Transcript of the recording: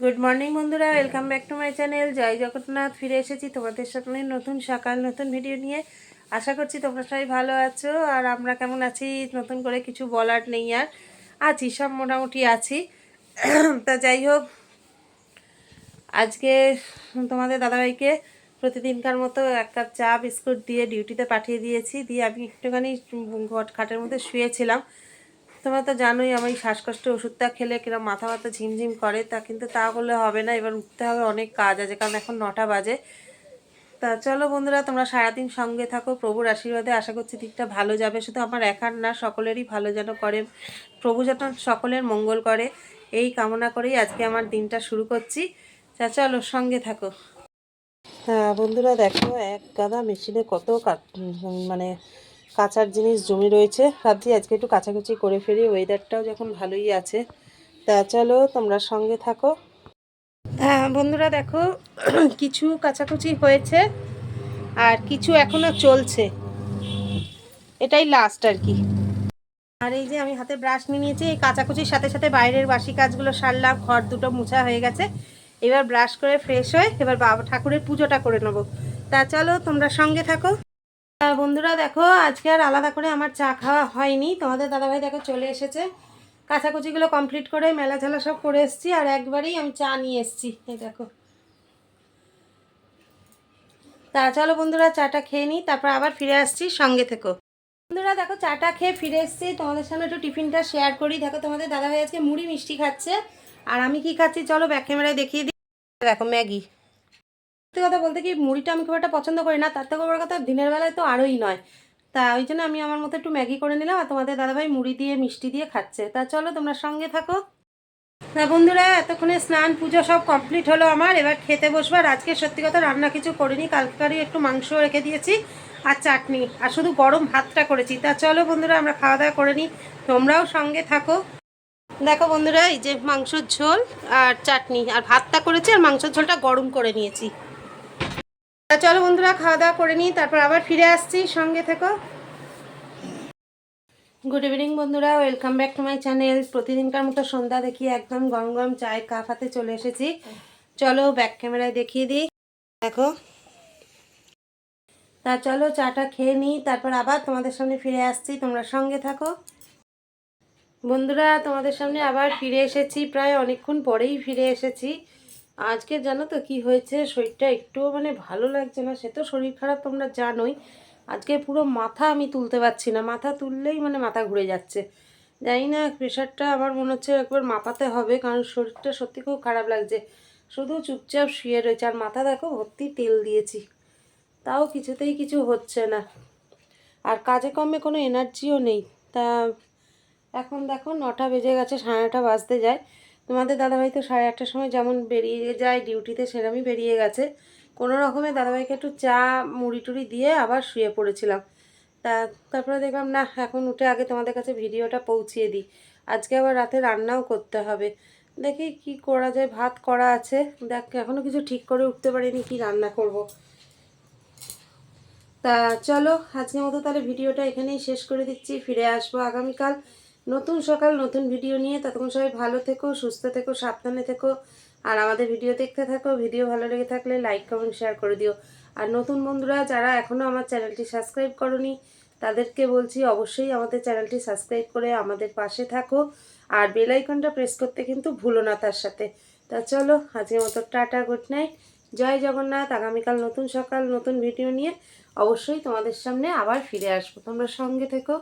Good morning বন্ধুরা welcome back to my channel Jai Jagannath, ফিরে এসেছি তোমাদের সামনে নতুন সকাল, নতুন ভিডিও নিয়ে। আশা করছি তোমরা সবাই ভালো আছো, আর আমরা কেমন আছি? নতুন করে কিছু বলার নেই আর। আছি, সব মোটামুটি আছি। তা যাই হোক, আজকে তোমাদের দাদাভাইকে প্রতিদিনকার মতো এক কাপ চা, বিস্কুট দিয়ে ডিউটিতে পাঠিয়ে দিয়েছি। দিয়ে আমি একটুখানি খাটের মধ্যে শুয়েছিলাম। তোমরা তো জানোই আমার এই শ্বাসকষ্টের ওষুধটা খেলে কিরম মাথা ব্যথা ঝিমঝিম করে, তা কিন্তু তা করলে হবে না। এবার উঠতে হবে অনেক কাজ আছে, কারণ এখন নটা বাজে। তা চলো বন্ধুরা, তোমরা সারাদিন সঙ্গে থাকো, প্রভুর আশীর্বাদে। আশা করছি দিকটা ভালো যাবে। শুধু আমার একার না, সকলেরই ভালো যেন করে। প্রভু যেন সকলের মঙ্গল করে। এই কামনা করেই আজকে আমার দিনটা শুরু করছি। তা চলো সঙ্গে থাকো। হ্যাঁ বন্ধুরা, দেখো, এক গাদা মেশিনে কত মানে কাঁচার জিনিস জমি রয়েছে। ভাবছি আজকে একটু কাচাকুচি করে ফেরি ওয়েদারটাও যখন ভালোই আছে। তা চলো, তোমরা সঙ্গে থাকো। হ্যাঁ বন্ধুরা দেখো, কিছু কাচাকুচি হয়েছে আর কিছু এখনও চলছে। এটাই লাস্ট আর কি। আর এই যে আমি হাতে ব্রাশ নিয়ে নিয়েছি, এই কাচাকুচির সাথে সাথে বাইরের বাসি কাজগুলো সারলাম, ঘর দুটো মুছা হয়ে গেছে। এবার ব্রাশ করে ফ্রেশ হয়ে এবার বাবা ঠাকুরের পুজোটা করে নেব। তা চলো, তোমরা সঙ্গে থাকো। বন্ধুরা দেখো, আজকে আর আলাদা করে আমার চা খাওয়া হয়নি। তোমাদের দাদাভাই দেখো চলে এসেছে। কাচাকুচিগুলো কমপ্লিট করে মেলা ঝালা সব করে এসেছি আর একবারেই আমি চা নিয়ে এসেছি। এই দেখো। তা চলো বন্ধুরা, চাটা খেয়ে নিই, তারপর আবার ফিরে আসছি সঙ্গে থেকো বন্ধুরা দেখো, চাটা খেয়ে ফিরে এসেছি। তোমাদের সামনে একটু টিফিনটা শেয়ার করি। দেখো, তোমাদের দাদাভাই আজকে মুড়ি মিষ্টি খাচ্ছে। আর আমি কি খাচ্ছি, চলো ব্যাক ক্যামেরায় দেখিয়ে দিই। দেখো, ম্যাগি। সত্যি কথা বলতে কি মুড়িটা আমি খুব একটা পছন্দ করি না, তার থেকে বড় কথা দিনের বেলায় তো আরোই নয়। তা ওই জন্য আমি আমার মতো একটু ম্যাগি করে নিলাম আর তোমাদের দাদাভাই মুড়ি দিয়ে, মিষ্টি দিয়ে খাচ্ছে। তা চলো তোমরা সঙ্গে থাকো। হ্যাঁ বন্ধুরা, এতক্ষণে স্নান, পুজো সব কমপ্লিট হলো আমার। এবার খেতে বসবো আর আজকে সত্যি কথা রান্না কিছু করিনি কালকারই একটু মাংস রেখে দিয়েছি আর চাটনি আর শুধু গরম ভাতটা করেছি। তা চলো বন্ধুরা, আমরা খাওয়া দাওয়া করে নিই। তোমরাও সঙ্গে থাকো। দেখো বন্ধুরা, এই যে মাংসর ঝোল আর চাটনি আর ভাতটা করেছি আর মাংসের ঝোলটা গরম করে নিয়েছি। তা চলো বন্ধুরা, খাওয়া দাওয়া করে নিই, তারপর আবার ফিরে আসছি, সঙ্গে থেকো। গুড ইভিনিং বন্ধুরা welcome back to my channel প্রতিদিনকার মতো সন্ধ্যা দেখিয়ে একদম গরম গরম চায়ের কাপ হাতে চলে এসেছি। চলো ব্যাক ক্যামেরায় দেখিয়ে দিই। দেখো। তা চলো চাটা খেয়ে নিই, তারপর আবার তোমাদের সামনে ফিরে আসছি, তোমরা সঙ্গে থাকো। বন্ধুরা, তোমাদের সামনে আবার ফিরে এসেছি, প্রায় অনেকক্ষণ পরেই ফিরে এসেছি। আজকে জানো তো কি হয়েছে? শরীরটা একটুও মানে ভালো লাগছে না। সে তো শরীর খারাপ, তোমরা জানোই। আজকে পুরো মাথা আমি তুলতে পারছি না। মাথা তুললেই মানে মাথা ঘুরে যাচ্ছে। জানি না, প্রেশারটা আমার মনে হচ্ছে একবার মাপাতে হবে, কারণ শরীরটা সত্যি খুব খারাপ লাগছে। শুধু চুপচাপ শুয়ে রয়েছে। আর মাথা দেখো, ভর্তি তেল দিয়েছি। তাও কিছুতেই কিছু হচ্ছে না। আর কাজে কমে কোনো এনার্জিও নেই। তা এখন দেখো, নটা বেজে গেছে, সাড়ে নটা বাজতে যায়। তোমাদের দাদাভাই তো সাড়ে আটটার সময় যেমন বেরিয়ে যায় ডিউটিতে, সেরমই বেরিয়ে গেছে। কোনো রকমে দাদাভাইকে একটু চা, মুড়ি টুড়ি দিয়ে আবার শুয়ে পড়েছিলাম। তা তারপরে দেখলাম, না, এখন উঠে আগে তোমাদের কাছে ভিডিওটা পৌঁছিয়ে দিই। আজকে আবার রাতে রান্নাও করতে হবে। দেখি কি করা যায়, ভাত করা আছে। দেখ এখনও কিছু ঠিক করে উঠতে পারিনি, কি রান্না করব। তা চলো, আজকের মতো তাহলে ভিডিওটা এখানেই শেষ করে দিচ্ছি। ফিরে আসব আগামীকাল। নতুন সকাল, নতুন ভিডিও নিয়ে ততক্ষণ সবাই ভালো থেকো, সুস্থ থেকো, সাবধানে থেকো। আর আমাদের ভিডিও দেখতে থাকো, ভিডিও ভালো লেগে থাকলে লাইক কমেন্ট শেয়ার করে দিও। আর নতুন বন্ধুরা, যারা এখনও আমার চ্যানেলটি সাবস্ক্রাইব করনি, তাদেরকে বলছি অবশ্যই আমাদের চ্যানেলটি সাবস্ক্রাইব করে আমাদের পাশে থাকো। আর বেল আইকনটা প্রেস করতে কিন্তু ভুলো না তার সাথে। তা চলো, আজকের মতো tata good night Jai Jagannath, আগামীকাল নতুন সকাল, নতুন ভিডিও নিয়ে অবশ্যই তোমাদের সামনে আবার ফিরে আসব। তোমরা সঙ্গে থেকো।